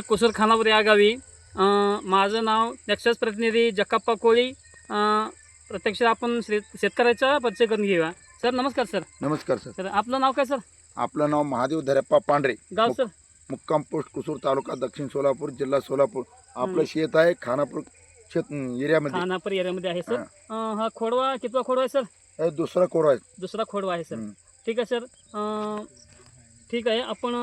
कुसूर खानापूर या गावी. माझं नाव नेक्सस प्रतिनिधी जक्काप्पा कोळी. प्रत्यक्ष आपण श्रे शेतकऱ्याचा परिचय करून घेऊया. सर नमस्कार सर. नमस्कार सर. सर आपलं नाव काय सर? आपलं नाव महादेव धरप्पा पांढरे. गाव सर? मुक्काम पोस्ट कुसूर तालुका दक्षिण सोलापूर जिल्हा सोलापूर. आपलं शेत आहे खानापूर शेत एरियामध्ये. खानापूर एरियामध्ये आहे सर. अं, हा खोडवा कितवा खोडवा आहे सर? हे दुसरा कोरा आहे. दुसरा खोडवा आहे सर. ठीक आहे सर. अं, ठीक आहे आपण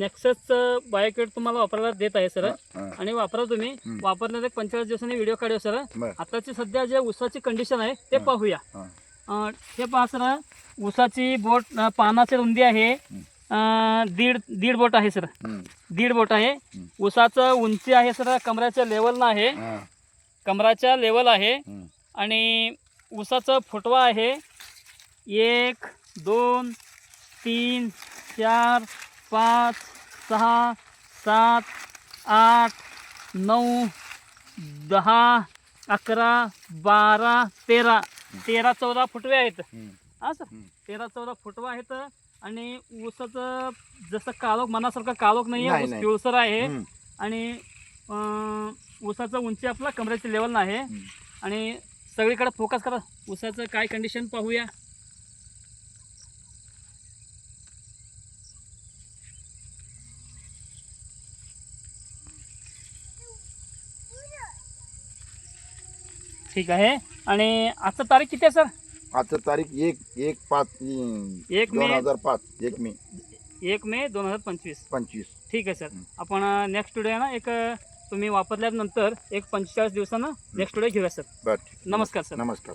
नेक्ससचं बायोकिट तुम्हाला वापरायला देत आहे सर. आणि वापरा तुम्ही. वापरण्यात एक पंचेचाळीस दिवसांनी व्हिडिओ काढू सर. आताची सध्या जे ऊसाची कंडिशन आहे ते. पाहूया हा. पहा सर ऊसाची बोट पानाची रुंदी आहे दीड दीड बोट आहे सर. दीड बोट आहे. ऊसाचं उंची आहे सर कमराच्या लेवलनं आहे. कमराच्या लेवल आहे. आणि ऊसाचं फुटवा आहे एक दोन तीन चार पाच सहा सात आठ नऊ दहा अकरा बारा तेरा तेरा चौदा फुटवे आहेत हं. सर. तेरा चौदा फुटवा आहेत आणि ऊसाचं जसं कालोख मनासारखं कालोख नाही नाही, आहे ऊस नाही. पिवळसर आहे हं. आणि ऊसाचं उंची आपला कमरेच्या लेवलनं आहे हं. आणि सगळीकडे फोकस करा ऊसाचं काय कंडिशन पाहूया ठीक आहे. आणि आजचं तारीख किती आहे सर? आजचं तारीख एक एक पाच एक दोन मे हजार पाच एक मे. एक मे दोन हजार पंचवीस. पंचवीस. ठीक आहे सर. हं. आपण नेक्स्ट व्हिडिओ ना एक अं, तुम्ही वापरल्यानंतर एक पंचेचाळीस दिवसानं नेक्स्ट व्हिडिओ घेऊया सर. बर ठीक. नमस्कार सर. नमस्कार.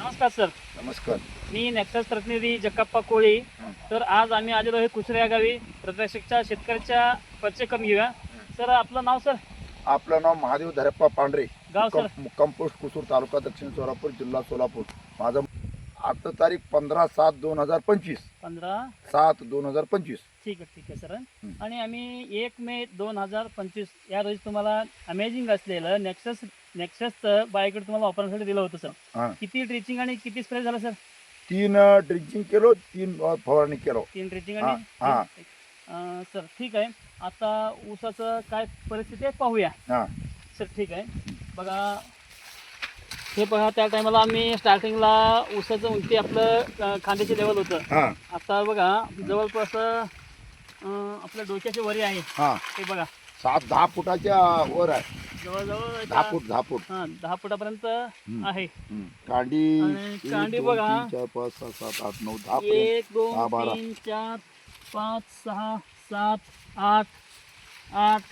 नमस्कार सर. नमस्कार. मी नेक्सस प्रतिनिधी जक्काप्पा कोळी. हं. तर आज आम्ही आलेलो आहे कुसरे या गावी. प्रत्यक्षच्या शेतकऱ्याच्या परिचय कमी घेऊया. सर आपलं नाव सर? आपलं नाव महादेव धरप्पा पांढरे. गाव सर. मुक्काम मुक्काम पोस्ट कुसूर तालुका दक्षिण सोलापूर जिल्हा सोलापूर. माझं आजचं तारीख पंधरा सात दोन हजार पंचवीस. पंधरा सात दोन हजार पंचवीस. ठीक आहे ठीक आहे सर. आणि आम्ही एक मे दोन हजार पंचवीस या रोजी तुम्हाला अमेझिंग असलेलं नेक्सस नेक्ससचं बायोकिट तुम्हाला वापरण्यासाठी दिलं होतं सर. किती ड्रिचिंग आणि किती स्प्रे झाला सर? तीन ड्रिंचिंग केलो तीन फवारणी केलो. तीन ड्रिचिंग आणि सर ठीक आहे. आता ऊसाचं काय परिस्थिती आहे पाहूया. सर ठीक आहे. बघा हे बघा त्या टायमाला आम्ही स्टार्टिंगला ऊसाचं उंची आपलं खांद्याचे लेवल होतं. हा. आता बघा जवळपास आपल्या डोक्याच्या वरी आहे. हा. हे बघा. सात दहा फुटाच्या वर आहे. जवळजवळ दहा फूट दहा फूट. हा दहा फुटापर्यंत. आहे. कांडी कांडी बघा. चार पाच सहा सात आठ नऊ दहा एक दोन. तीन चार पाच सहा सात आठ आठ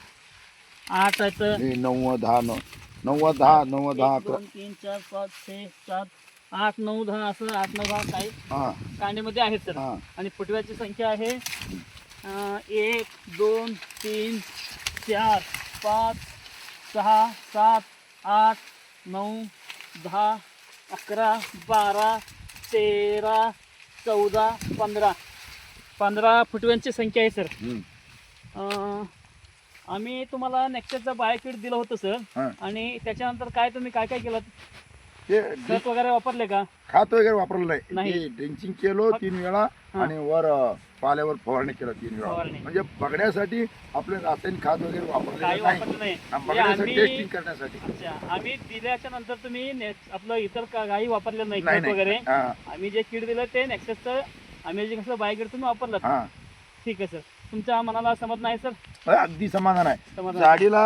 आठ आहेत हे नऊ दहा नऊ. नऊ दहा नऊ दहा एक, अकरा. दोन तीन चार पाच छे सात आठ नऊ दहा असं आठ नऊ दहा काही हा. कांडीमध्ये आहेत सर. हा. आणि फुटव्याची संख्या आहे अं, एक दोन तीन चार पाच सहा सात आठ नऊ दहा अकरा बारा तेरा चौदा पंधरा. पंधरा फुटव्यांची संख्या आहे सर. हम्म. अं, आम्ही तुम्हाला नेक्स्टचं बायोकिट दिलं होतं सर हा. आणि त्याच्यानंतर काय तुम्ही काय काय केलं? ते खत वगैरे वापरले का? खात वगैरे वापरलं नाही. नाही. ड्रिंचिंग केलो तीन वेळा हा. आणि वर अ, पाल्यावर फवारणी केलं तीन वेळा. फवारणी. म्हणजे बघण्यासाठी आपले रासायनिक खात वगैरे वापरलेलं नाही. वापरलं नाही. म्हणजे बघण्यासाठी आम्ही टेस्टिंग करण्यासाठी. अच्छा. आम्ही दिल्याच्या नंतर तुम्ही आपलं इतर का- काही वापरलेलं नाही नाही खत वगैरे. नाही हा. आम्ही जे किट दिलं ते नेक्स्टचं अमेझिंग असं बायोकिट तुम्ही वापरलं. हा. ठीक आहे सर तुमच्या मनाला समज नाही सर अगदी समाधान आहे. झाडीला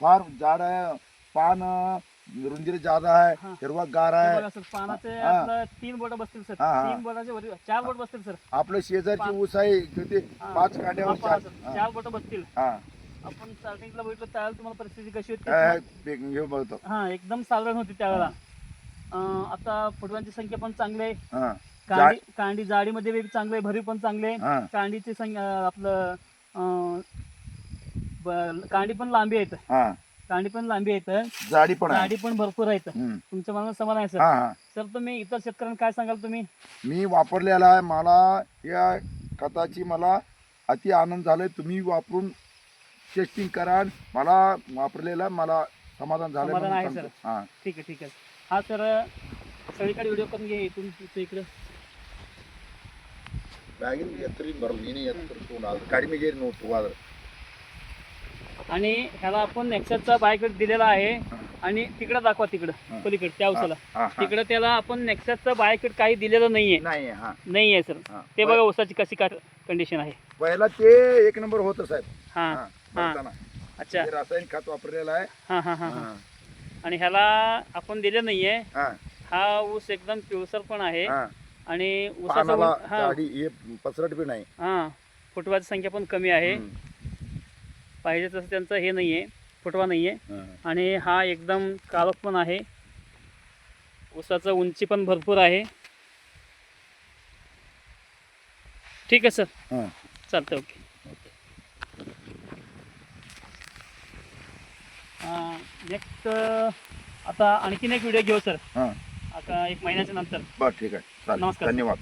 फार झाड आहे पान रुंदीला जादा आहे. हिरवा गार आहे. पानाचे तीन बोट बसतील सर. तीन बोटाचे चार बोट बसतील सर. आपलं शेजारची. ऊस आहे हा. पाच कांड्यावर पहा चार. बोट बसतील. आपण स्टार्टिंगला बघितलं त्यावेळेला तुम्हाला परिस्थिती कशी होती? बघतो. हा एकदम साधारण होती त्यावेळेला. आता फुटव्यांची संख्या पण चांगली आहे. कांडी कांडी जाडीमध्ये चांगले भरीव पण चांगले कांडीची संख्या आपलं ब- कांडी पण लांबी आहेत हा कांडी पण लांबी आहेत जाडी पण आहे कांडी पण भरपूर आहेत हम्म. तुमच्या मनाला समान आहे सर हा हा सर तुम्ही इतर शेतकऱ्यांना काय सांगाल तुम्ही मी वापरलेला आहे मला या खताची मला अति आनंद झालाय तुम्ही वापरून टेस्टिंग करा मला वापरलेला मला समाधान झालं समाधान आहे, म्हणून सांगतो. हा ठीक आहे ठीक आहे हा सर सगळीकडे व्हिडिओ करून घे इथून इथं इकडं ಬ್ಯಾಗಿನ ಎತ್ತರಿನ ಬರಲ್ಲ ನೀನೇ ಎತ್ತರ ಕಡಿಮೆ ಗೇರಿ ನೋಡ್ತು ಹೋದ್ರೆ आणि ह्याला आपण नेक्ससचा बायकट दिलेला आहे. आणि तिकडं दाखवा तिकडं. पलीकडे त्या उसाला. तिकडं त्याला आपण नेक्ससचं बायकट काही दिलेलं नाहीये. नाही हा. आहे सर. ते बघा ऊसाची कशी कंडिशन आहे. पहिला ते एक नंबर होतं साहेब. हा हा. अच्छा. रासायनिक खत वापरलेलं आहे. हा हा हा आणि ह्याला आपण दिलं नाहीये. हा, ऊस एकदम पिवसर पण आहे. आणि ऊसाचा पसरट बी नाही. हा. फुटवाची संख्या पण कमी आहे. पाहिजे तसं त्यांचं हे नाहीये फुटवा नाहीये. हा. आणि हा एकदम काळोख पण आहे. ऊसाचं उंची पण भरपूर आहे. ठीक आहे सर. हा. चालतं ओके. नेक्स्ट आता आणखीन एक व्हिडिओ घेऊ सर. हा. आता एक महिन्याच्या नंतर. बरं ठीक आहे. नमस्कार. धन्यवाद.